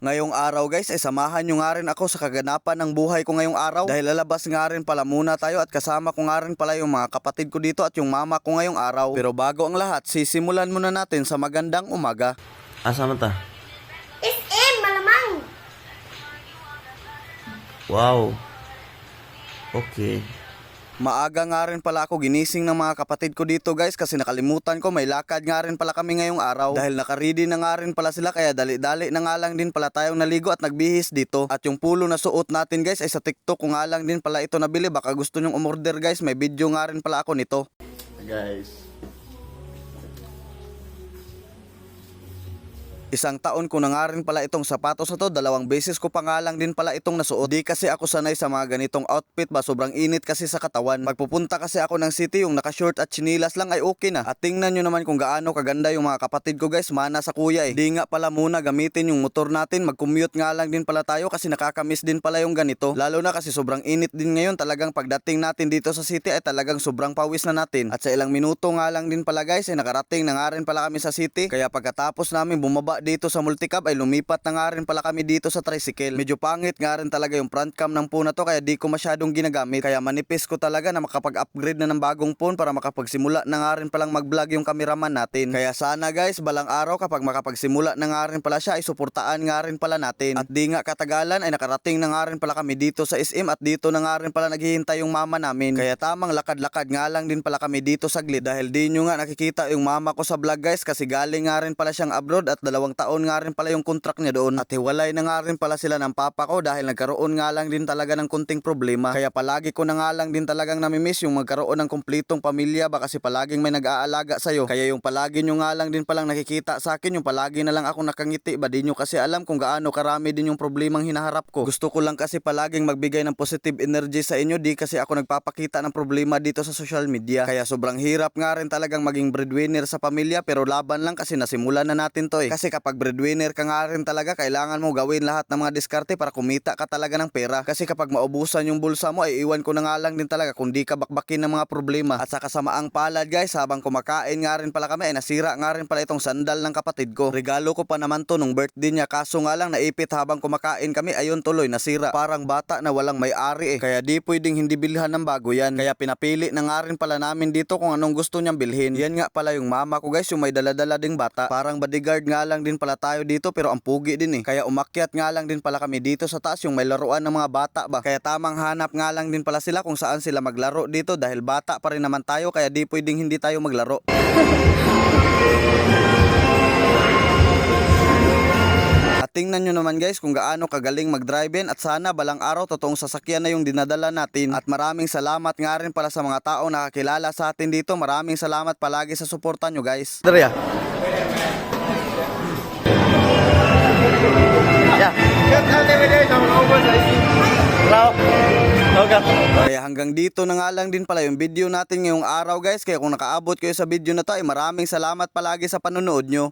Ngayong araw guys ay samahan nyo nga rin ako sa kaganapan ng buhay ko ngayong araw dahil lalabas nga rin pala muna tayo at kasama ko nga rin pala yung mga kapatid ko dito at yung mama ko ngayong araw. Pero bago ang lahat, sisimulan muna natin sa magandang umaga. Asa man ta? SM, malamang. Wow. Okay. Maaga nga rin pala ako ginising ng mga kapatid ko dito guys kasi nakalimutan ko may lakad nga rin pala kami ngayong araw. Dahil nakaready na nga rin pala sila kaya dali-dali na nga lang din pala tayong naligo at nagbihis dito. At yung pulo na suot natin guys ay sa TikTok ko nga lang din pala ito nabili. Baka gusto nyong umorder guys may video nga rin pala ako nito. Guys. Isang taon ko na nga rin pala itong sapatos na to, dalawang beses ko pa nga lang din pala itong nasuot. Di kasi ako sanay sa mga ganitong outfit ba, sobrang init kasi sa katawan. Pagpupunta kasi ako ng city, yung naka-short at chinilas lang ay okay na. At tingnan nyo naman kung gaano kaganda yung mga kapatid ko guys, mana sa kuya eh. Di nga pala muna gamitin yung motor natin, mag-commute nga lang din pala tayo kasi nakakamiss din pala yung ganito. Lalo na kasi sobrang init din ngayon, talagang pagdating natin dito sa city ay talagang sobrang pawis na natin. At sa ilang minuto nga lang din pala guys, ay nakarating na nga rin pala kami sa city. Kaya pagkatapos namin bumaba dito sa multicab ay lumipat na nga rin pala kami dito sa tricycle. Medyo pangit nga rin talaga yung front cam ng phone na to kaya di ko masyadong ginagamit. Kaya manipis ko talaga na makapag-upgrade na ng bagong phone para makapagsimula na nga rin palang mag-vlog yung cameraman natin. Kaya sana guys, balang araw kapag makapagsimula na nga rin pala siya ay suportaan nga rin pala natin. At di nga katagalan ay nakarating na nga rin pala kami dito sa SM at dito na nga rin pala naghihintay yung mama namin. Kaya tamang lakad-lakad nga lang din pala kami dito saglit dahil di nyo nga nakikita yung mama ko sa vlog guys kasi galing nga rin pala siyang abroad at dalawang taon nga rin pala yung contract niya doon. At hiwalay na nga rin pala sila ng papa ko dahil nagkaroon nga lang din talaga ng kunting problema. Kaya palagi ko na nga lang din talagang namimiss yung magkaroon ng kumplitong pamilya ba kasi palaging may nag-aalaga sa'yo. Kaya yung palagi nyo nga lang din palang nakikita sa akin yung palagi na lang ako nakangiti ba di nyo kasi alam kung gaano karami din yung problemang hinaharap ko. Gusto ko lang kasi palaging magbigay ng positive energy sa inyo di kasi ako nagpapakita ng problema dito sa social media. Kaya sobrang hirap nga rin talagang maging breadwinner sa pamilya pero laban lang kasi nasimulan na natin to eh. Kasi kapag breadwinner ka nga rin talaga kailangan mo gawin lahat ng mga diskarte para kumita ka talaga ng pera. Kasi kapag maubusan yung bulsa mo ay iwan ko na nga lang din talaga kung di ka bakbakin ng mga problema. At sa kasamaang palad guys habang kumakain nga rin pala kami ay nasira nga rin pala itong sandal ng kapatid ko. Regalo ko pa naman to nung birthday niya kaso nga lang naipit habang kumakain kami ayun tuloy nasira. Parang bata na walang may-ari eh. Kaya di pwedeng hindi bilhan ng bago yan. Kaya pinapili na nga rin pala namin dito kung anong gusto niyang bilhin. Yan nga pala yung mama ko guys yung may daladala ding bata. Parang bodyguard nga lang din pala tayo dito pero ang pugi din eh. Kaya umakyat nga lang din pala kami dito sa taas yung may laruan ng mga bata ba. Kaya tamang hanap nga lang din pala sila kung saan sila maglaro dito dahil bata pa rin naman tayo kaya di pwedeng hindi tayo maglaro. At tingnan nyo naman guys kung gaano kagaling mag-drive-in at sana balang araw totoong sasakyan na yung dinadala natin. At maraming salamat nga rin pala sa mga tao nakakilala sa atin dito. Maraming salamat palagi sa suporta nyo guys. Dari Kaya hanggang dito na nga lang din pala yung video natin ngayong araw guys. Kaya kung nakaabot kayo sa video na to ay maraming salamat palagi sa panonood nyo.